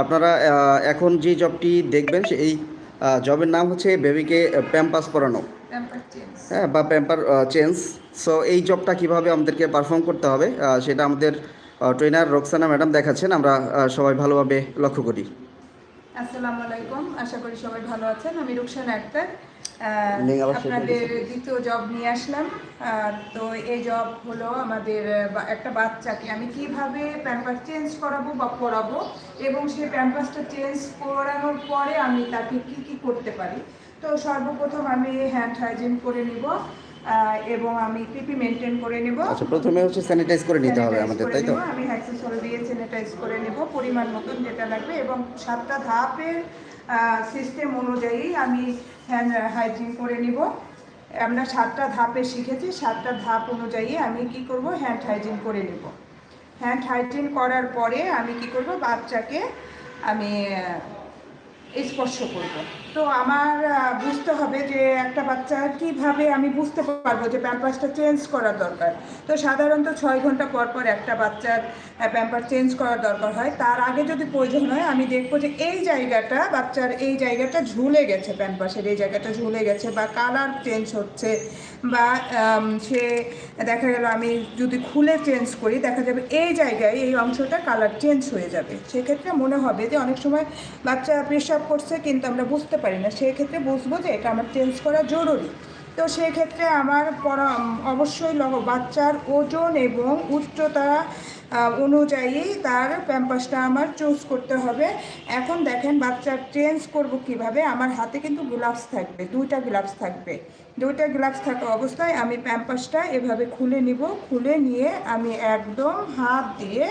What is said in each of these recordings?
আপনারা এখন যে জবটি দেখবেন এই জবের নাম হচ্ছে বেবিকে প্যাম্পাস পরানো। হ্যাঁ বা প্যাম্পার চেঞ্জ সো এই জবটা কীভাবে আমাদেরকে পারফর্ম করতে হবে সেটা আমাদের ট্রেনার রোকসানা ম্যাডাম দেখাচ্ছেন। আমরা সবাই ভালোভাবে লক্ষ্য করি। আসসালামু আলাইকুম। আশা করি সবাই ভালো আছেন। আমি রুকসানা আক্তার। আপনাদের দ্বিতীয় জব নিয়ে আসলাম। তো এই জব হলো আমাদের একটা বাচ্চাকে আমি কীভাবে প্যাম্পাস চেঞ্জ করাবো বা পড়াবো এবং সেই প্যাম্পাসটা চেঞ্জ করানোর পরে আমি তাকে কি কি করতে পারি। তো সর্বপ্রথম আমি হ্যান্ড হাইজিন করে নিব। এবং আমি পিপি মেনটেন করে নেব। আচ্ছা প্রথমে হচ্ছে স্যানিটাইজ করে নিতে হবে আমাদের তাই তো। আমি হ্যাক্সেসল দিয়ে স্যানিটাইজ করে নেব পরিমাণ মতন যেটা লাগবে এবং সাতটা ধাপের সিস্টেম অনুযায়ী আমি হ্যান্ড হাইজিন করে নিব। আমরা সাতটা ধাপে শিখেছি সাতটা ধাপ অনুযায়ী আমি কি করব? হ্যান্ড হাইজিন করে নেব। হ্যান্ড হাইজিন করার পরে আমি কি করব? বাচ্চাকে আমি স্পর্শ করব। তো আমার বুঝতে হবে যে একটা বাচ্চা কীভাবে আমি বুঝতে পারব যে প্যাম্পাসটা চেঞ্জ করার দরকার। তো সাধারণত ছয় ঘণ্টা পর পর একটা বাচ্চার প্যাম্পার চেঞ্জ করার দরকার হয়। তার আগে যদি প্রয়োজন হয়, আমি দেখব যে এই জায়গাটা বাচ্চার, এই জায়গাটা ঝুলে গেছে প্যাম্পাসের এই জায়গাটা ঝুলে গেছে বা কালার চেঞ্জ হচ্ছে বা সে দেখা গেল আমি যদি খুলে চেঞ্জ করি, দেখা যাবে এই জায়গায়, এই অংশটা কালার চেঞ্জ হয়ে যাবে। সেক্ষেত্রে মনে হবে যে অনেক সময় বাচ্চা পেশাব করছে, কিন্তু আমরা বুঝতে পারি না সেক্ষেত্রে বুঝব যে এটা আমার চেঞ্জ করা জরুরি। তো সেক্ষেত্রে আমার পরা অবশ্যই বাচ্চার ওজন এবং উচ্চতা অনুযায়ী তার প্যাম্পাসটা আমার চুজ করতে হবে। এখন দেখেন বাচ্চার চেঞ্জ করব কীভাবে, আমার হাতে কিন্তু গ্লাভস থাকবে, দুইটা গ্লাভস থাকবে। দুইটা গ্লাভস থাকা অবস্থায় আমি প্যাম্পাসটা এভাবে খুলে নিব, খুলে নিয়ে আমি একদম হাত দিয়ে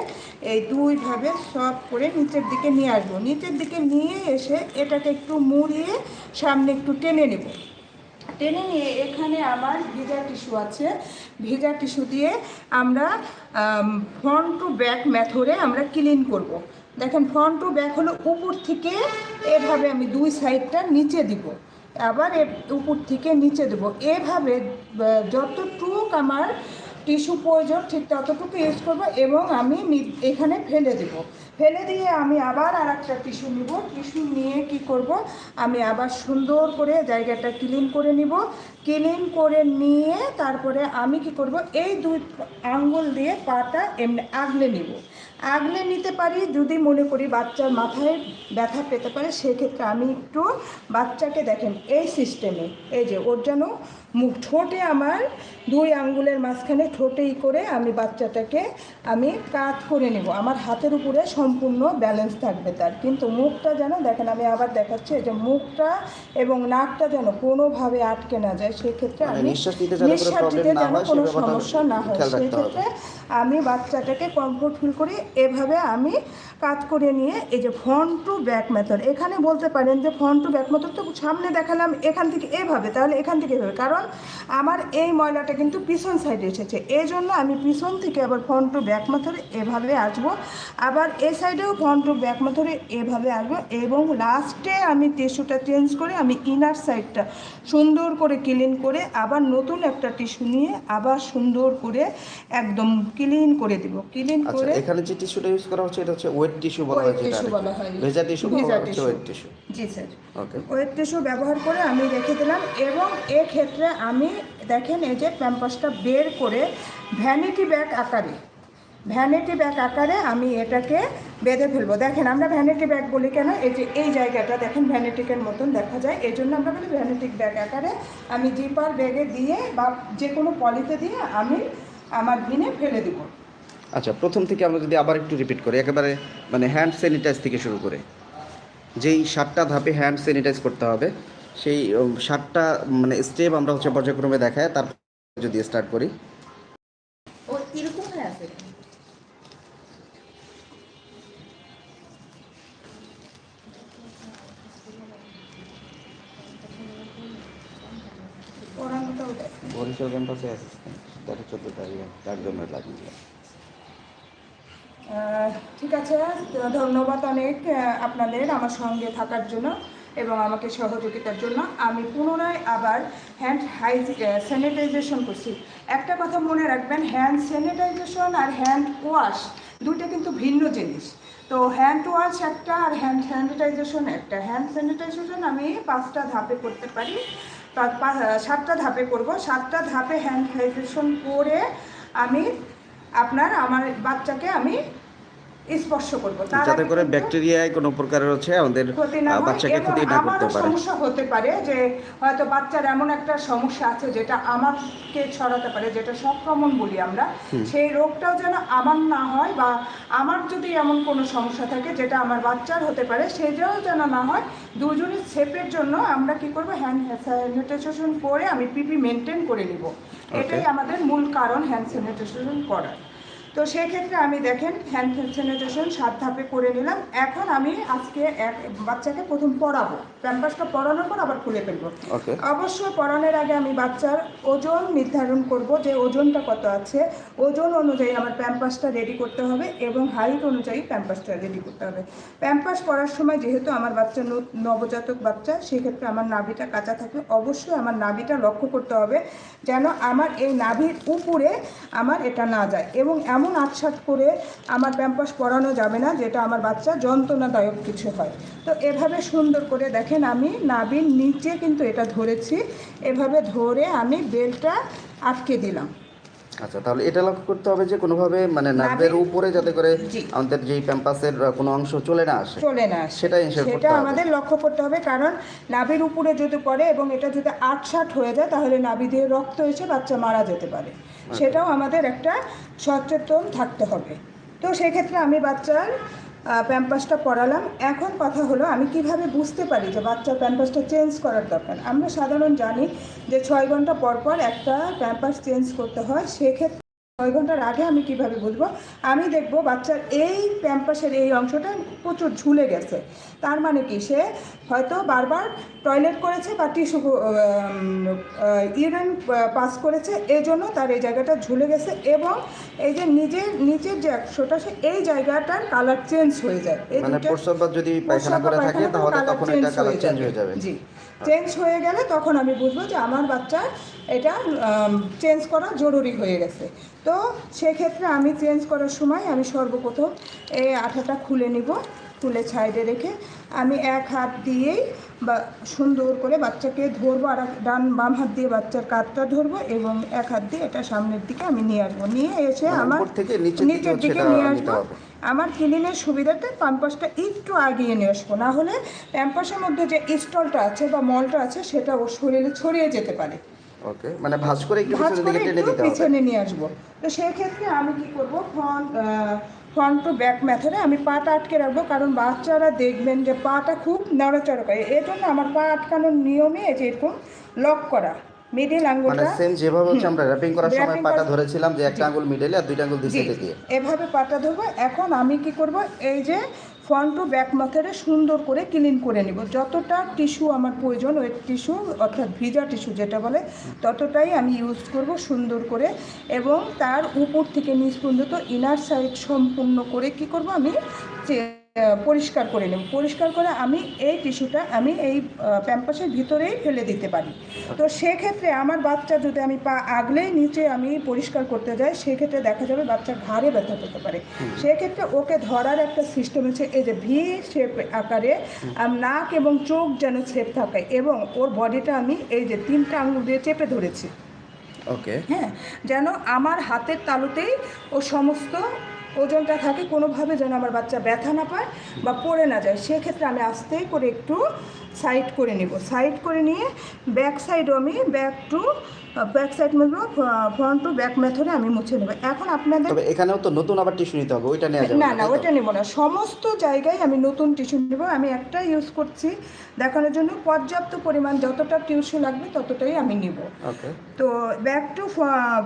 এই দুইভাবে সব করে নিচের দিকে নিয়ে আসব। নিচের দিকে নিয়ে এসে এটাকে একটু মুড়িয়ে সামনে একটু টেনে নেব। টেনে নিয়ে এখানে আমার ভিজা টিস্যু আছে। ভিজা টিস্যু দিয়ে আমরা ফ্রন্ট টু ব্যাক মেথডে আমরা ক্লিন করব। দেখেন ফ্রন্ট টু ব্যাক হলো উপর থেকে এভাবে আমি দুই সাইডটা নিচে দিব। আবার উপর থেকে নিচে দেবো। এভাবে যতটুক আমার টিস্যু প্রয়োজন ঠিক ততটুকু ইউজ করব এবং আমি এখানে ফেলে দেব। ফেলে দিয়ে আমি আবার আর একটা টিস্যু নিব। টিস্যু নিয়ে কি করব? আমি আবার সুন্দর করে জায়গাটা ক্লিন করে নিব। ক্লিন করে নিয়ে তারপরে আমি কি করব? এই দুই আঙ্গুল দিয়ে পাটা এমনি আগলে নিব। আগলে নিতে পারি যদি মনে করি বাচ্চার মাথায় ব্যথা পেতে পারে সেক্ষেত্রে আমি একটু বাচ্চাকে দেখেন এই সিস্টেমে এই যে ওর যেন মুখ ঠোঁটে আমার দুই আঙ্গুলের মাঝখানে ঠোঁটেই করে আমি বাচ্চাটাকে আমি কাত করে নেব। আমার হাতের উপরে সম্পূর্ণ ব্যালেন্স থাকবে তার। কিন্তু মুখটা যেন দেখেন আমি আবার দেখাচ্ছি এই যে মুখটা এবং নাকটা যেন কোনোভাবে আটকে না যায় সেক্ষেত্রে মানে আমি নিঃশ্বাস নিতে যেন কোনো সমস্যা না হয়। সেক্ষেত্রে আমি বাচ্চাটাকে কমফোর্ট ফিল করি এভাবে আমি কাজ করে নিয়ে এই যে ফ্রন্ট টু ব্যাক মেথড এখানে বলতে পারেন যে ফ্রন্ট টু ব্যাক মেথড তো সামনে দেখালাম এখান থেকে এভাবে তাহলে এখান থেকে এভাবে কারণ আমার এই ময়লাটা কিন্তু পিছন সাইডে এসেছে এই জন্য আমি পিছন থেকে আবার ফ্রন্ট টু ব্যাক মেথডে এভাবে আসব আবার এই সাইডেও ফ্রন্ট টু ব্যাক মেথডে এভাবে আসব এবং লাস্টে আমি টিস্যুটা চেঞ্জ করে আমি ইনার সাইডটা সুন্দর করে ক্লিন করে আবার নতুন একটা টিস্যু নিয়ে আবার সুন্দর করে একদম ক্লিন করে দিব ক্লিন আচ্ছা করে এখানে যে টিস্যুটা ইউজ করা হচ্ছে এটা হচ্ছে ওয়েট টিস্যু বলা হয় যেটা। ভেজা টিস্যু বলা হচ্ছে ওয়েট টিস্যু জি স্যার। ওকে ওয়েট টিস্যু ব্যবহার করে আমি রেখে দিলাম এবং এক্ষেত্রে আমি দেখেন এই যে প্যাম্পাসটা বের করে ভ্যানিটি ব্যাগ আকারে ভ্যানিটি ব্যাগ আকারে আমি এটাকে বেঁধে ফেলব। দেখেন আমরা ভ্যানিটি ব্যাগ বলি কেন? এই যে এই জায়গাটা দেখেন ভ্যানিটিকের মতন দেখা যায় এই জন্য আমরা বলি ভ্যানিটিক ব্যাগ আকারে আমি জিপার ব্যাগে দিয়ে বা যে কোনো পলিতে দিয়ে আমি আমার ভিনে ফেলে দিব। আচ্ছা প্রথম থেকে আমরা যদি আবার একটু রিপিট করি একেবারে মানে হ্যান্ড স্যানিটাইজ থেকে শুরু করে। যেই সাতটা ধাপে হ্যান্ড স্যানিটাইজ করতে হবে সেই সাতটা মানে স্টেপ আমরা হচ্ছে পর্যায়ক্রমে দেখায় তারপর যদি স্টার্ট করি। হয়ে আছে? বরিশাল ক্যাম্পাসে অ্যাসিস্ট্যান্ট তেরো চোদ্দ তারিখ চারজনের লাগিয়ে আহ, ঠিক আছে, ধন্যবাদ অনেক আপনাদের আমার সঙ্গে থাকার জন্য এবং আমাকে সহযোগিতার জন্য। আমি পুনরায় আবার হ্যান্ড হাই স্যানিটাইজেশন করছি। একটা কথা মনে রাখবেন হ্যান্ড স্যানিটাইজেশন আর হ্যান্ড ওয়াশ দুইটা কিন্তু ভিন্ন জিনিস। তো হ্যান্ড ওয়াশ একটা আর হ্যান্ড স্যানিটাইজেশন একটা। হ্যান্ড স্যানিটাইজেশন আমি পাঁচটা ধাপে করতে পারি সাতটা ধাপে করব। সাতটা ধাপে হ্যান্ড স্যানিটাইজেশন করে আমি আপনার আমার বাচ্চাকে আমি স্পর্শ করব। যাতে করে ব্যাকটেরিয়ায় কোনো প্রকারের হচ্ছে আমাদের বাচ্চাকে ক্ষতি না করতে পারে। সমস্যা হতে পারে যে হয়তো বাচ্চার এমন একটা সমস্যা আছে যেটা আমাকে ছড়াতে পারে যেটা সংক্রমণ বলি আমরা। সেই রোগটাও যেন আমার না হয় বা আমার যদি এমন কোনো সমস্যা থাকে যেটা আমার বাচ্চার হতে পারে সেটাও যেন না হয় দুজনের সেফের জন্য আমরা কি করব? হ্যান্ড স্যানিটাইজেশন করে আমি পিপি মেনটেন করে নিব। এটাই আমাদের মূল কারণ হ্যান্ড স্যানিটাইজেশন করার। তো সেক্ষেত্রে আমি দেখেন হ্যান্ড স্যানিটাইজেশন সাত ধাপে করে নিলাম। এখন আমি আজকে এক বাচ্চাকে প্রথম পড়াবো। প্যাম্পাসটা পড়ানোর পর আবার খুলে ফেলব। অবশ্যই পড়ানোর আগে আমি বাচ্চার ওজন নির্ধারণ করব যে ওজনটা কত আছে। ওজন অনুযায়ী আমার প্যাম্পাসটা রেডি করতে হবে এবং হাইট অনুযায়ী প্যাম্পাসটা রেডি করতে হবে। প্যাম্পাস পরার সময় যেহেতু আমার বাচ্চা নবজাতক বাচ্চা সেক্ষেত্রে আমার নাভিটা কাঁচা থাকবে অবশ্যই আমার নাভিটা লক্ষ্য করতে হবে যেন আমার এই নাভির উপরে আমার এটা না যায় এবং এমন আটসাট করে আমার প্যাম্পাস পরানো যাবে না যেটা আমার বাচ্চা যন্ত্রণাদায়ক কিছু হয়। তো এভাবে সুন্দর করে দেখেন আমি নাবির নিচে কিন্তু এটা ধরেছি এভাবে ধরে আমি বেলটা আটকে দিলাম। আচ্ছা তাহলে এটা লক্ষ্য করতে হবে যে কোনোভাবে মানে নার্ভের উপরে যাতে করে আমাদের যেই প্যাম্পাসের কোনো অংশ চলে না আসে চলে না আসে। সেটা করতে সেটা আমাদের লক্ষ্য করতে হবে কারণ নাভির উপরে যদি পড়ে এবং এটা যদি আটসাট হয়ে যায় তাহলে নাভি দিয়ে রক্ত এসে বাচ্চা মারা যেতে পারে। সেটাও আমাদের একটা সচেতন থাকতে হবে। তো সেক্ষেত্রে আমি বাচ্চার প্যাম্পাসটা পড়ালাম। এখন কথা হলো আমি কীভাবে বুঝতে পারি যে বাচ্চার প্যাম্পাসটা চেঞ্জ করার দরকার? আমরা সাধারণ জানি যে ছয় ঘণ্টা পর পর একটা প্যাম্পাস চেঞ্জ করতে হয়। সেক্ষেত্রে ছয় ঘণ্টার আগে আমি কীভাবে বুঝব? আমি দেখব বাচ্চার এই প্যাম্পাসের এই অংশটা প্রচুর ঝুলে গেছে। তার মানে কি? সে হয়তো বারবার টয়লেট করেছে বা টিস্যু ইউরিন পাস করেছে এই জন্য তার এই জায়গাটা ঝুলে গেছে এবং এই যে নিজের নিচের যে অংশটা সে এই জায়গাটার কালার চেঞ্জ হয়ে যায়। এই মানে দুটো- যদি পায়খানা করে থাকে তাহলে তখন এটা কালার চেঞ্জ হয়ে যাবে। জি। চেঞ্জ হয়ে গেলে তখন আমি বুঝব যে আমার বাচ্চা এটা চেঞ্জ করা জরুরি হয়ে গেছে। তো সেক্ষেত্রে আমি চেঞ্জ করার সময় আমি সর্বপ্রথম এই আঠাটা খুলে নিব খুলে সাইডে রেখে আমি এক হাত দিয়েই বা সুন্দর করে বাচ্চাকে ধরবো আর ডান বাম হাত দিয়ে বাচ্চার কাঁধটা ধরবো এবং এক হাত দিয়ে এটা সামনের দিকে আমি নিয়ে আসব। নিয়ে এসে মানে আমার নিচের দিকে নিয়ে আসব। আমার ক্লিনের সুবিধাতে প্যাম্পাসটা একটু আগিয়ে নিয়ে আসব। না হলে প্যাম্পাসের মধ্যে যে স্টলটা আছে বা মলটা আছে সেটা ওর শরীরে ছড়িয়ে যেতে পারে। ওকে মানে ভাঁজ করে একটু পিছনের দিকে টেনে দিতে হবে। পিছনে নিয়ে আসব। তো সেই ক্ষেত্রে আমি কি করব ফ্রন্ট ফ্রন্ট টু ব্যাক মেথডে আমি পাটা আটকে রাখব কারণ বাচ্চারা দেখবেন যে পাটা খুব নড়াচড়া করে। এই জন্য আমার পা আটকানোর নিয়মে যে এরকম লক করা মিডিল মানে আঙ্গুলটা সেম যেভাবে হচ্ছে আমরা র্যাপিং করার সময় পাটা ধরেছিলাম যে একটা আঙ্গুল মিডলে আর দুইটা আঙ্গুল জি, দিছে দিয়ে। এভাবে পাতা ধরবো। এখন আমি কি করব এই যে ফ্রন্ট ও ব্যাক মাথাটা সুন্দর করে ক্লিন করে নিব। যতটা টিস্যু আমার প্রয়োজন ওয়েট টিস্যু অর্থাৎ ভিজা টিস্যু যেটা বলে, ততটাই আমি ইউজ করব সুন্দর করে এবং তার উপর থেকে নিচ পর্যন্ত ইনার সাইড সম্পূর্ণ করে কি করব আমি পরিষ্কার করে নেব। পরিষ্কার করে আমি এই টিস্যুটা আমি এই প্যাম্পাসের ভিতরেই ফেলে দিতে পারি। তো সেক্ষেত্রে আমার বাচ্চা যদি আমি পা আগলেই নিচে আমি পরিষ্কার করতে যাই সেক্ষেত্রে দেখা যাবে বাচ্চার ঘাড়ে ব্যথা পেতে পারে। সেক্ষেত্রে ওকে ধরার একটা সিস্টেম আছে এই যে ভি শেপ আকারে নাক এবং চোখ যেন শেপ থাকে এবং ওর বডিটা আমি এই যে তিনটা আঙুল দিয়ে চেপে ধরেছি। ওকে। হ্যাঁ যেন আমার হাতের তালুতেই ও সমস্ত ওজনটা থাকে কোনোভাবে যেন আমার বাচ্চা ব্যথা না পায় বা পড়ে না যায়, সেক্ষেত্রে আমি আস্তে করে একটু সাইড করে নিব। সাইড করে নিয়ে ব্যাক সাইডও আমি ব্যাক টু ব্যাক সাইড মুছবো ফ্রন্ট টু ব্যাক মেথডে আমি মুছে নেব। এখন আপনাদের তবে এখানেও তো নতুন আবার টিস্যু নিতে হবে ওইটা নেওয়া যাবে না না, ওটা নেব না। সমস্ত জায়গায় আমি নতুন টিস্যু নেব। আমি একটা ইউজ করছি দেখানোর জন্য। পর্যাপ্ত পরিমাণ যতটা টিস্যু লাগবে ততটাই আমি নিব। ওকে। তো back to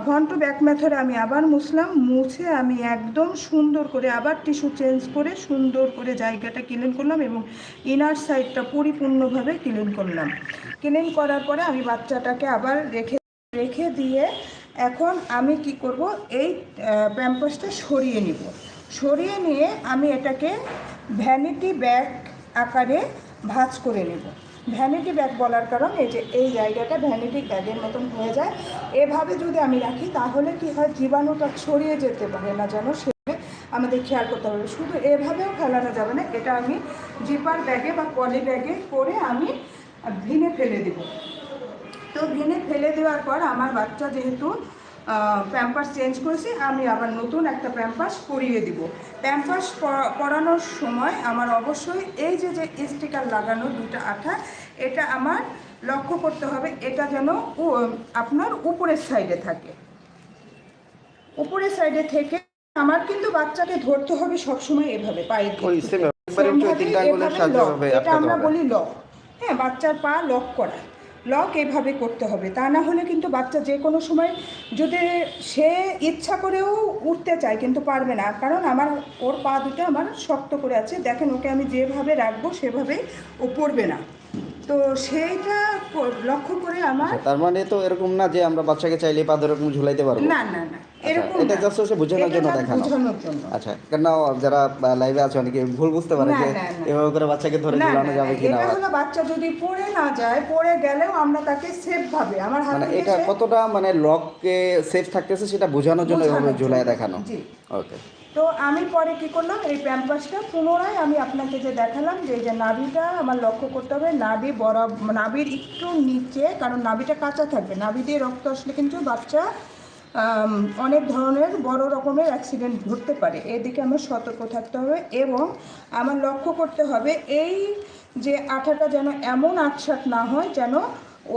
front to back মেথডে আমি আবার মুছলাম। মুছে আমি একদম সুন্দর করে আবার টিস্যু চেঞ্জ করে সুন্দর করে জায়গাটা ক্লিন করলাম এবং ইনার সাইডটা পরিপূর্ণভাবে ক্লিন করলাম। ক্লিন করার পরে আমি বাচ্চাটাকে আবার রেখে রেখে দিয়ে এখন আমি কি করব, এই প্যাম্পাসটা সরিয়ে নিব। সরিয়ে নিয়ে আমি এটাকে ভ্যানিটি ব্যাগ আকারে ভাঁজ করে নেব। ভ্যানিটি ব্যাগ বলার কারণ এই যে, এই জায়গাটা ভ্যানিটি ব্যাগের মতন হয়ে যায়। এভাবে যদি আমি রাখি, তাহলে কি হয়, জীবাণুটা ছড়িয়ে যেতে পারে না যেন সে আমাদের খেয়াল করতে হবে। শুধু এভাবেও ফেলানো যাবে না, এটা আমি জিপার ব্যাগে বা পলি ব্যাগে করে আমি ভিনে ফেলে দেবো। তো ভিনে ফেলে দেওয়ার পর আমার বাচ্চা যেহেতু প্যাম্পাস চেঞ্জ করেছে, আমি আবার নতুন একটা প্যাম্পাস পরিয়ে দিব। প্যাম্পাস পরানোর সময় আমার অবশ্যই এই যে যে স্টিকার লাগানো দুটো আঠা, এটা আমার লক্ষ্য করতে হবে, এটা যেন আপনার উপরের সাইডে থাকে। উপরের সাইডে থেকে আমার কিন্তু বাচ্চাকে ধরতে হবে সবসময় এভাবে পায়ে এটা আমরা বলি লক হ্যাঁ বাচ্চার পা লক করা। লক এভাবে করতে হবে তা না হলে কিন্তু বাচ্চা যে কোনো সময় যদি সে ইচ্ছা করেও উঠতে চায় কিন্তু পারবে না। কারণ আমার ওর পা দুটো আমার শক্ত করে আছে। দেখেন ওকে আমি যেভাবে রাখব সেভাবেই ও পড়বে না। তো সেইটা লক্ষ্য করে আমার আচ্ছা, তার মানে তো এরকম না যে আমরা বাচ্চাকে চাইলে পা ধরে ঝুলাইতে পারব? না না না। এরকম এটা just হচ্ছে বোঝানোর জন্য দেখানো। আচ্ছা কেন যারা লাইভে আছে অনেকে ভুল বুঝতে পারে যে। এভাবে করে বাচ্চাকে ধরে ঝুলানো যাবে না, হলো বাচ্চা যদি পড়ে না যায় পড়ে গেলেও আমরা তাকে সেফ ভাবে আমার হাত মানে এটা কতটা মানে লককে সেফ থাকতেছে সেটা বোঝানোর জন্য এভাবে জন্য। দেখানো ওকে তো আমি পরে কি করলাম এই প্যাম্পাসটা পুনরায় আমি আপনাকে যে দেখালাম যে এই যে নাভিটা আমার লক্ষ্য করতে হবে নাভি বড় নাভির একটু নিচে কারণ নাভিটা কাঁচা থাকবে নাভি দিয়ে রক্ত আসলে কিন্তু বাচ্চা অনেক ধরনের বড় রকমের অ্যাক্সিডেন্ট ঘটতে পারে। এদিকে আমার সতর্ক থাকতে হবে এবং আমার লক্ষ্য করতে হবে এই যে আঠাটা যেন এমন আটসাট না হয় যেন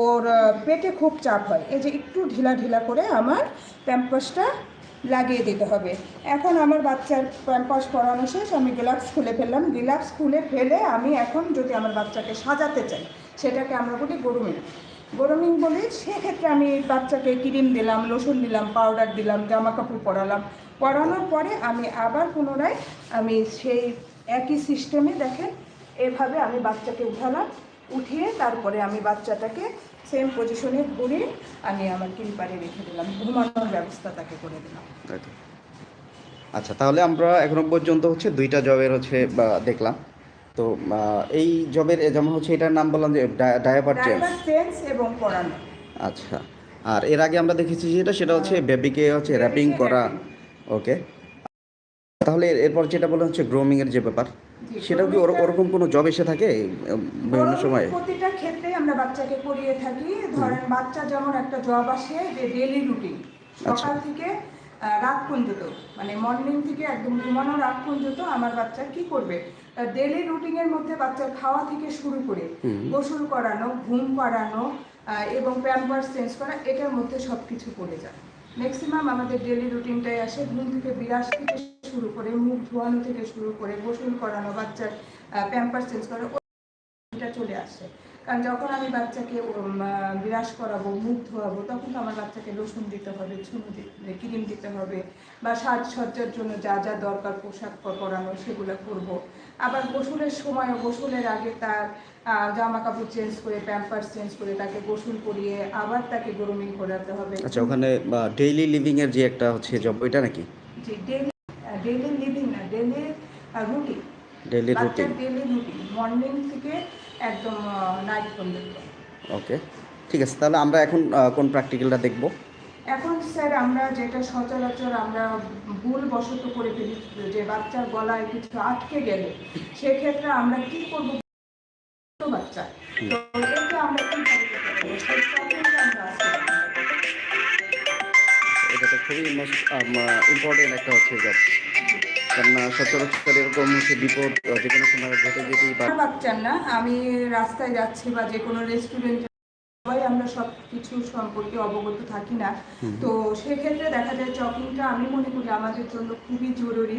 ওর পেটে খুব চাপ হয়। এই যে একটু ঢিলা ঢিলা করে আমার প্যাম্পাসটা লাগিয়ে দিতে হবে। এখন আমার বাচ্চার প্যাম্পাস পরানো শেষ, আমি গ্লাভস খুলে ফেললাম। গ্লাভস খুলে ফেলে আমি এখন যদি আমার বাচ্চাকে সাজাতে চাই, সেটাকে আমরা বলি গরুমিং গরমিং বলি সেক্ষেত্রে আমি বাচ্চাকে ক্রিম দিলাম, লোশন দিলাম পাউডার দিলাম, জামা কাপড় পরালাম। পরানোর পরে আমি আবার পুনরায় আমি সেই একই সিস্টেমে দেখেন, এভাবে আমি বাচ্চাকে উঠালাম, উঠিয়ে তারপরে আমি বাচ্চাটাকে সেম পজিশনে ঘুরিয়ে আমি আমার কিলপারে রেখে দিলাম, ঘুমানোর ব্যবস্থা তাকে করে দিলাম। আচ্ছা তাহলে আমরা এখনও পর্যন্ত হচ্ছে দুইটা জবের হচ্ছে দেখলাম। তো এই জবের যেমন হচ্ছে এটার নাম বললাম যে ডায়াপার চেঞ্জ। এবং পড়ানো। আচ্ছা আর এর আগে আমরা দেখেছি যেটা সেটা হচ্ছে বেবিকে হচ্ছে র্যাপিং করা। ওকে। তাহলে এরপর যেটা বলা হচ্ছে গ্রোমিং এর যে ব্যাপার সেটাও কি ওর- ওরকম কোনো জব এসে থাকে বিভিন্ন সময়? প্রতিটা ক্ষেত্রে আমরা বাচ্চাকে করিয়ে থাকি। ধরেন বাচ্চা যেমন একটা জব আসে যে ডেলি রুটিন আচ্ছা। সকাল থেকে রাত পর্যন্ত মানে মর্নিং থেকে একদম ঘুমানোর রাত পর্যন্ত আমার বাচ্চা কি করবে? ডেলি রুটিনের মধ্যে বাচ্চার খাওয়া থেকে শুরু করে। গোসল করানো ঘুম পাড়ানো আহ, এবং প্যাম্পার্স চেঞ্জ করা এটার মধ্যে সব কিছু পড়ে যায়। ম্যাক্সিমাম আমাদের ডেলি রুটিনটাই আসে ঘুম থেকে বিরাস থেকে শুরু করে মুখ ধোয়ানো থেকে শুরু করে গোসল করানো বাচ্চার প্যাম্পার্স চেঞ্জ করা এটা চলে আসে। কারণ যখন আমি বাচ্চাকে বিরাস করাবো মুখ ধোয়াবো তখন তো আমার বাচ্চাকে লোশন দিতে হবে চুমু দিতে ক্রিম দিতে হবে বা সাজসজ্জার জন্য যা যা দরকার পোশাক পরানো সেগুলো করব। আবার গোসলের সময় গোসলের আগে তার জামা কাপড় চেঞ্জ করে প্যাম্পার্স চেঞ্জ করে তাকে গোসল করিয়ে আবার তাকে গ্রুমিং করাতে হবে। আচ্ছা ওখানে ডেইলি লিভিং এর যে একটা হচ্ছে জব ওইটা নাকি? জি ডেলি ডেলি লিভিং না daily routine. Daily routine. Daily routine morning থেকে একদম নাইট পর্যন্ত ওকে ঠিক আছে তাহলে আমরা এখন কোন প্র্যাকটিক্যালটা দেখব? এখন স্যার আমরা যেটা সচরাচর আমরা ভুল বশত করে ফেলি যে বাচ্চার গলায় কিছু আটকে গেলে সেক্ষেত্রে আমরা কি করব? ছোট বাচ্চা। তো এটা আমরা কি। এটা তো খুবই ইম্পর্টেন্ট একটা হচ্ছে আহ, সচরাচর এরকম হচ্ছে বিপদ যে কোনো সময় ঘটে যেতেই পারে। বাচ্চার না আমি রাস্তায় যাচ্ছি বা যে কোনো রেস্টুরেন্টে সবাই আমরা সব কিছু সম্পর্কে অবগত থাকি না। তো সেক্ষেত্রে দেখা যায় চকিংটা আমি মনে করি আমাদের জন্য খুবই জরুরি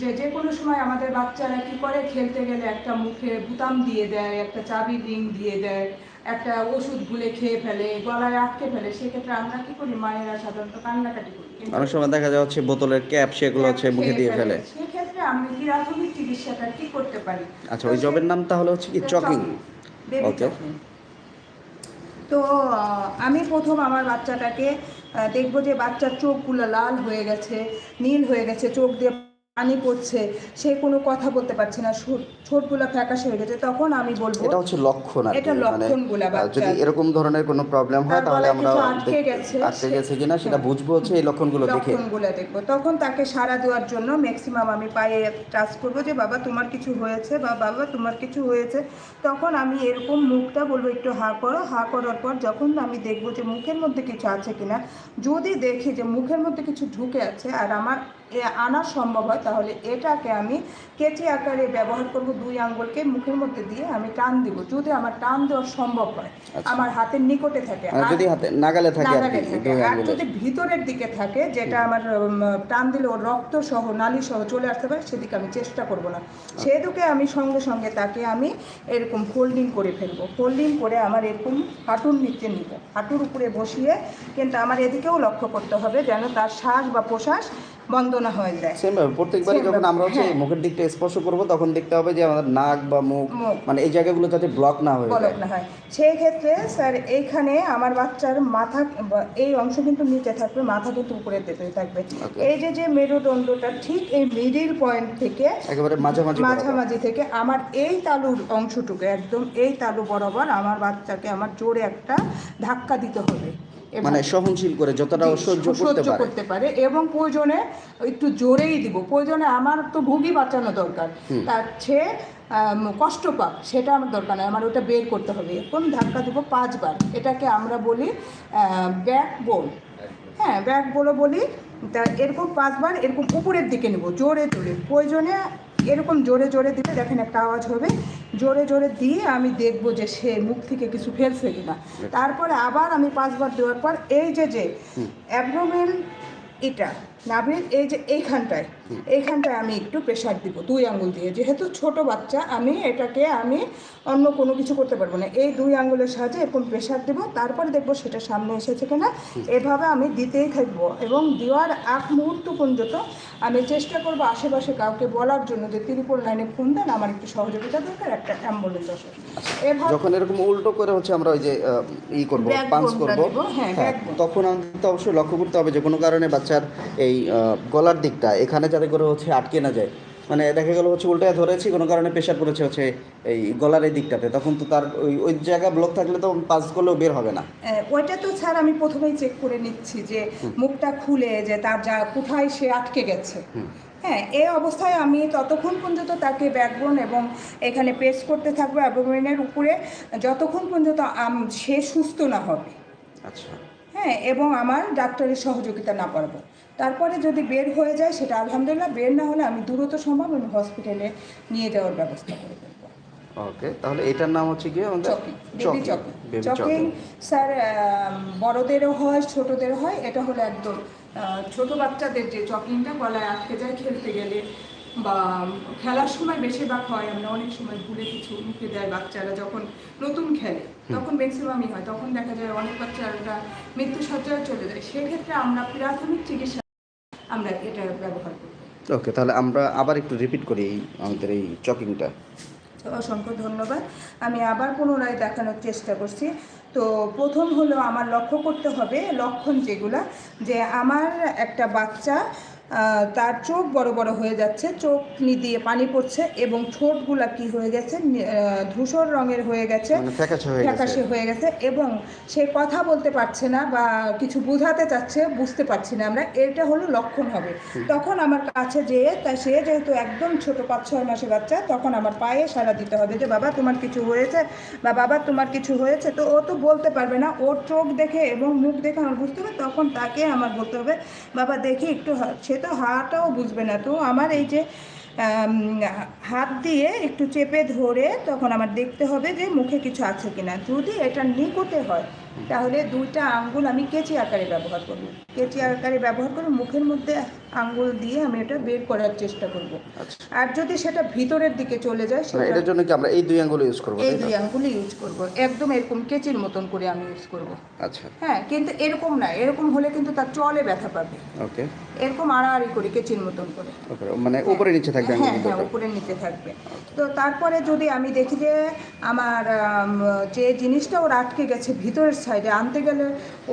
যে যে কোনো সময় আমাদের বাচ্চারা কি করে খেলতে গেলে একটা মুখে বুতাম দিয়ে দেয় একটা চাবি রিং দিয়ে দেয় একটা ওষুধ ভুলে খেয়ে ফেলে গলায় আটকে ফেলে সেক্ষেত্রে আমরা কি করি? মায়েরা সাধারণত কান্নাকাটি করি। অনেক সময় দেখা যায় হচ্ছে বোতলের ক্যাপ সেগুলো হচ্ছে মুখে দিয়ে ফেলে। সেক্ষেত্রে আমি প্রাথমিক চিকিৎসাটা কি করতে পারি? আচ্ছা ওই জবের নাম তাহলে হচ্ছে কি? চকিং। talking। তো আমি প্রথম আমার বাচ্চাটাকে দেখব যে বাচ্চার চোখগুলো লাল হয়ে গেছে নীল হয়ে গেছে চোখ দিয়ে পানি পড়ছে সে কোনো কথা বলতে পারছে না ঠোঁট- ঠোঁটগুলো ফ্যাকাশে হয়ে গেছে তখন আমি বলব এটা হচ্ছে লক্ষণ আর এটা মানে লক্ষণগুলা আহ, যদি এরকম ধরনের কোনো প্রবলেম হয় তাহলে আমরা আটকে গেছে, আটকে গেছে কিনা সেটা বুঝব হচ্ছে এই লক্ষণগুলো দেখে। লক্ষণগুলো দেখব। তখন তাকে সাড়া দেওয়ার জন্য ম্যাক্সিমাম আমি পায়ে টাচ করব যে বাবা তোমার কিছু হয়েছে বা বাবা তোমার কিছু হয়েছে। তখন আমি এরকম মুখটা বলব একটু হা করো। হা করার পর যখন আমি দেখব যে মুখের মধ্যে কিছু আছে কিনা? যদি দেখি যে মুখের মধ্যে কিছু ঢুকে আছে আর আমার আনা সম্ভব হয় তাহলে এটাকে আমি কেচি আকারে ব্যবহার করব দুই আঙ্গুলকে মুখের মধ্যে দিয়ে আমি টান দিব যদি আমার টান দেওয়া সম্ভব হয় আচ্ছা। আমার হাতের নিকটে থাকে। মানে আর- যদি হাতে নাগালে থাকে আর যদি ভিতরের দিকে থাকে যেটা আমার টান দিলে রক্ত সহ নালী সহ চলে আসতে পারে সেদিকে আমি চেষ্টা করব না। সেদিকে আমি সঙ্গে সঙ্গে তাকে আমি এরকম ফোল্ডিং করে ফেলব। ফোল্ডিং করে আমার এরকম হাঁটুর নিচে নিব। হাঁটুর উপরে বসিয়ে কিন্তু আমার এদিকেও লক্ষ্য করতে হবে যেন তার শ্বাস বা প্রশ্বাস বন্ধ না হয়ে যায়। সেম ভাবে প্রত্যেকবারই যখন আমরা হচ্ছে হ্যাঁ। মুখের দিকটা স্পর্শ করব তখন দেখতে হবে যে আমাদের নাক বা মুখ। মানে এই জায়গাগুলো যাতে ব্লক না হয়ে বলক না হয়। সেই ক্ষেত্রে স্যার এইখানে আমার বাচ্চার মাথা এই অংশ কিন্তু নিচে থাকবে মাথা কিন্তু উপরের দিকে থাকবে। এই যে যে মেরুদণ্ডটা ঠিক এই মিডিল পয়েন্ট থেকে একেবারে মাঝামাঝি মাঝামাঝি থেকে আমার এই তালুর অংশটুকু একদম এই তালু বরাবর আমার বাচ্চাকে আমার জোরে একটা ধাক্কা দিতে হবে। মানে সহনশীল করে যতটা সহ্য করতে পারে। করতে পারে এবং প্রয়োজনে একটু জোরেই দিব। প্রয়োজনে আমার তো ভুগি বাঁচানো দরকার। তার সে কষ্ট পাক সেটা আমার দরকার নয়। আমার ওটা বের করতে হবে। এরকম ধাক্কা দেবো পাঁচবার। এটাকে আমরা বলি ব্যাক বোল হ্যাঁ ব্যাক বোলও বলি। তা এরকম পাঁচবার এরকম উপরের দিকে নেব জোরে জোরে প্রয়োজনে এরকম জোরে জোরে দিলে দেখেন একটা আওয়াজ হবে। জোরে জোরে দিয়ে আমি দেখব যে সে মুখ থেকে কিছু ফেলছে কিনা। তারপরে আবার আমি পাঁচবার দেওয়ার পর এই যে যে অ্যাবডোমেন এটা নাভির এই যে এইখানটায় এইখানটায় আমি একটু প্রেশার দিব দুই আঙ্গুল দিয়ে। যেহেতু ছোট বাচ্চা আমি এটাকে আমি অন্য কোনো কিছু করতে পারব না। এই দুই আঙ্গুলের সাহায্যে এরকম প্রেশার দেব তারপরে দেখব সেটা সামনে এসেছে কিনা। এভাবে আমি দিতেই থাকব এবং দেওয়ার আগ মুহূর্ত পর্যন্ত আমি চেষ্টা করব আশেপাশে কাউকে বলার জন্য যে ত্রিপুর লাইনে ফোন দেন আমার একটু সহযোগিতা দরকার একটা অ্যাম্বুলেন্স আসে এভাবে যখন এরকম উল্টো করে হচ্ছে আমরা ওই যে ই করব পাঞ্চ করব হ্যাঁ, হ্যাঁ, তখন আমাদের তো অবশ্যই লক্ষ্য করতে হবে যে কোনো কারণে বাচ্চার এই গলার দিকটা এখানে যাতে করে হচ্ছে আটকে না যায়। মানে দেখা গেল হচ্ছে উল্টায় ধরেছি কোনো কারণে প্রেশার পড়েছে হচ্ছে এই গলার এই দিকটাতে। তখন তো তার ওই ওই জায়গা ব্লক থাকলে তো পাঁচ করলেও বের হবে না। ওইটা তো স্যার আমি প্রথমেই চেক করে নিচ্ছি যে মুখটা খুলে যে তার যা কোথায় সে আটকে গেছে। হ্যাঁ এই অবস্থায় আমি ততক্ষণ পর্যন্ত তাকে ব্যাকবোন এবং এখানে পেস করতে থাকব অ্যাবডোমেনের উপরে যতক্ষণ পর্যন্ত আম- সে সুস্থ না হবে। আচ্ছা। হ্যাঁ এবং আমার ডাক্তারের সহযোগিতা না পারব। তারপরে যদি বের হয়ে যায় সেটা আলহামদুলিল্লাহ বের না হলে আমি দ্রুত সম্ভব আমি হসপিটালে নিয়ে যাওয়ার ব্যবস্থা করে দেবো। ওকে তাহলে এটার নাম হচ্ছে কি চকি চকি স্যার বড়দেরও হয় ছোটদেরও হয় এটা হলো একদম ছোট বাচ্চাদের যে চকিংটা গলায় আটকে যায় খেলতে গেলে বা খেলার সময় বেশিরভাগ হয় আমরা অনেক সময় ভুলে কিছু মুখে দেয় বাচ্চারা যখন নতুন খেলে তখন ম্যাক্সিমামই হয় তখন দেখা যায় অনেক বাচ্চারা মৃত্যু সজ্জায় চলে যায়। সেক্ষেত্রে আমরা প্রাথমিক চিকিৎসা আমরা এটা ব্যবহার করি। ওকে তাহলে আমরা আবার একটু রিপিট করি আমাদের এই চকিংটা। অসংখ্য ধন্যবাদ। আমি আবার পুনরায় দেখানোর চেষ্টা করছি। তো প্রথম হলো আমার লক্ষ্য করতে হবে লক্ষণ যেগুলা যে আমার একটা বাচ্চা তার চোখ বড় বড় হয়ে যাচ্ছে চোখ নি দিয়ে পানি পড়ছে এবং ঠোঁটগুলা কি হয়ে গেছে ধূসর রঙের হয়ে গেছে মানে ফ্যাকাশে হয়ে গেছে। ফ্যাকাশে হয়ে গেছে এবং সে কথা বলতে পারছে না বা কিছু বোঝাতে চাচ্ছে বুঝতে পারছি না আমরা এটা হলো লক্ষণ হবে। তখন আমার কাছে যেয়ে তা সে যেহেতু একদম ছোট পাঁচ ছয় মাসের বাচ্চা তখন আমার পায়ে সারা দিতে হবে যে বাবা তোমার কিছু হয়েছে? বা বাবা তোমার কিছু হয়েছে? তো ও তো বলতে পারবে না ওর চোখ দেখে এবং মুখ দেখে আমার বুঝতে হবে তখন তাকে আমার বলতে হবে বাবা দেখি একটু সে তো হাটাও বুঝবে না। তো আমার এই যে হাত দিয়ে একটু চেপে ধরে তখন আমার দেখতে হবে যে মুখে কিছু আছে কিনা। যদি এটা নিকটে হয়, তাহলে দুইটা আঙ্গুল আমি কেচি আকারে ব্যবহার করব। কেচি আকারে ব্যবহার করে মুখের মধ্যে আঙ্গুল দিয়ে আমি এটা বের করার চেষ্টা করব। আচ্ছা। আর যদি সেটা ভিতরের দিকে চলে যায় মানে সেটা এটার জন্য কি আমরা এই দুই আঙ্গুল ইউজ করব এই দুই আঙ্গুলই ইউজ করব। একদম এরকম কেচির মতন করে আমি ইউজ করব। আচ্ছা। হ্যাঁ কিন্তু এরকম না এরকম হলে কিন্তু তার চলে ব্যথা পাবে। ওকে। এরকম আড়াআড়ি করি কেচির মতন করে। ওকে মানে উপরে নিচে থাকবে হ্যাঁ হ্যাঁ উপরে নিচে থাকবে। তো তারপরে যদি আমি দেখি যে আমার যে জিনিসটা ওর আটকে গেছে ভিতরের সাইডে আনতে গেলে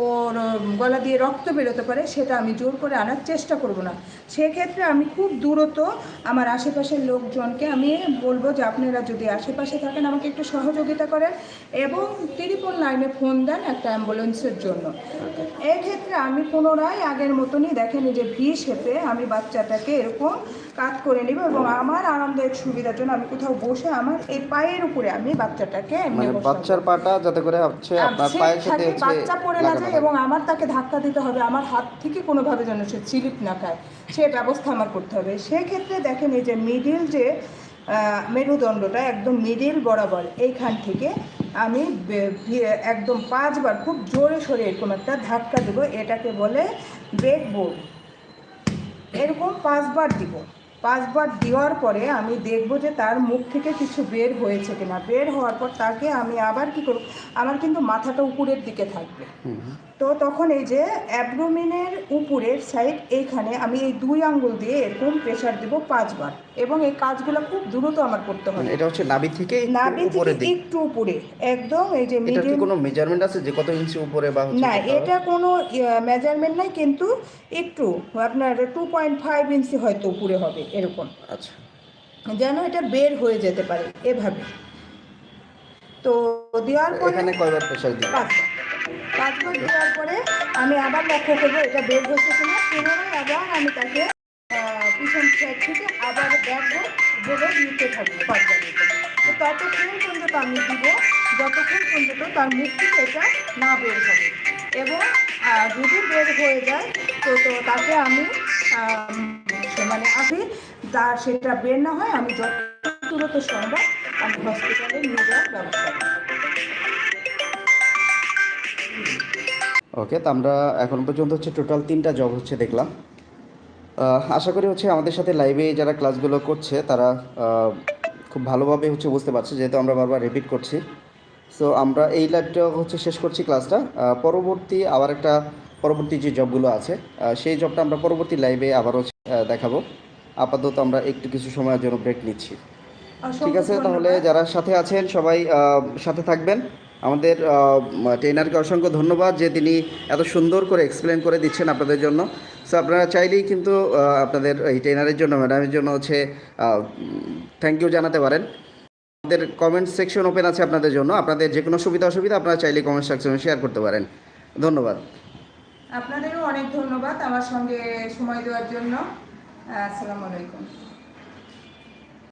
ওর গলা দিয়ে রক্ত বেরোতে পারে সেটা আমি জোর করে আনার চেষ্টা করব না। না। সেক্ষেত্রে আমি খুব দ্রুত আমার আশেপাশের লোকজনকে আমি বলব যে আপনারা যদি আশেপাশে থাকেন আমাকে একটু সহযোগিতা করেন এবং ত্রিপল লাইনে ফোন দেন একটা অ্যাম্বুলেন্সের জন্য। এক্ষেত্রে আমি পুনরায় আগের মতনই দেখেন যে ভি শেপে আমি বাচ্চাটাকে এরকম কাট করে নিব এবং আমার আরামদায়ক সুবিধার জন্য আমি কোথাও বসে আমার এই পায়ের উপরে আমি বাচ্চাটাকে মানে। বাচ্চার পাটা যাতে করে হচ্ছে আপনার পায়ের সাথে বাচ্চা পড়ে না যায় এবং আমার তাকে ধাক্কা দিতে হবে আমার হাত থেকে কোনোভাবে যেন সে চিলিপ না খায়। সে ব্যবস্থা আমার করতে হবে। সেক্ষেত্রে দেখেন এই যে মিডিল যে মেরুদণ্ডটা একদম মিডিল বরাবর এইখান থেকে আমি একদম পাঁচবার খুব জোরে সরে এরকম একটা ধাক্কা দেবো। এটাকে বলে ব্রেক বোর্ড। এরকম পাঁচবার দিব। পাঁচবার দেওয়ার পরে আমি দেখব যে তার মুখ থেকে কিছু বের হয়েছে কিনা। বের হওয়ার পর তাকে আমি আবার কি করব? আমার কিন্তু মাথাটা উপরের দিকে থাকবে। তো তখন এই যে অ্যাবডোমিনের উপরের সাইড এইখানে আমি এই দুই আঙ্গুল দিয়ে এরকম প্রেশার দেব পাঁচবার এবং এই কাজগুলো খুব দ্রুত আমার করতে হবে। মানে এটা হচ্ছে নাভি থেকে নাভি থেকে একটু উপরে। একদম এই যে এটা কি কোনো মেজারমেন্ট আছে যে কত ইঞ্চি উপরে বা না এটা কোনো মেজারমেন্ট নাই কিন্তু একটু আপনার টু পয়েন্ট ফাইভ ইঞ্চি হয়তো উপরে হবে এরকম। আচ্ছা। যেন এটা বের হয়ে যেতে পারে এভাবে। তো দেওয়ার পরে এখানে কয়বার প্রেসার দিবেন পাঁচবার পাঁচবার দেওয়ার পরে আমি আবার লক্ষ্য করব এটা বের হয়েছে কিনা। পুনরায় আবার আমি তাকে পিছন সাইড থেকে আবার দেখব, বলে দিতে থাকব পাঁচবার দিতে তো ততক্ষণ পর্যন্ত আমি দিব, যতক্ষণ পর্যন্ত তার মুখ থেকে এটা না বের হবে। এবং যদি বের হয়ে যায়, তো তো তাকে আমি মানে আমি তার সেটা বের না হয়, আমি যত দ্রুত সম্ভব আমি হসপিটালে নিয়ে যাওয়ার ব্যবস্থা করব। ওকে তো আমরা এখন পর্যন্ত হচ্ছে টোটাল তিনটা জব হচ্ছে দেখলাম। আশা করি হচ্ছে আমাদের সাথে লাইভে যারা ক্লাসগুলো করছে তারা খুব ভালোভাবে হচ্ছে বুঝতে পারছে যেহেতু আমরা বারবার রিপিট করছি। সো আমরা এই লাইভটা হচ্ছে শেষ করছি ক্লাসটা পরবর্তী আবার একটা পরবর্তী যে জবগুলো আছে সেই জবটা আমরা পরবর্তী লাইভে আবার হচ্ছে দেখাবো। আপাতত আমরা একটু কিছু সময়ের জন্য ব্রেক নিচ্ছি। ঠিক আছে তাহলে যারা সাথে আছেন সবাই সাথে থাকবেন। আমাদের ট্রেনারকে অসংখ্য ধন্যবাদ যে তিনি এত সুন্দর করে এক্সপ্লেন করে দিচ্ছেন আপনাদের জন্য। সো আপনারা চাইলেই কিন্তু আপনাদের এই ট্রেনারের জন্য ম্যাডামের জন্য হচ্ছে থ্যাংক ইউ জানাতে পারেন। আমাদের কমেন্ট সেকশন ওপেন আছে আপনাদের জন্য। আপনাদের যে কোনো সুবিধা অসুবিধা আপনারা চাইলেই কমেন্ট সেকশনে শেয়ার করতে পারেন। ধন্যবাদ। আপনাদেরও অনেক ধন্যবাদ আমার সঙ্গে সময় দেওয়ার জন্য। আসসালামু আলাইকুম।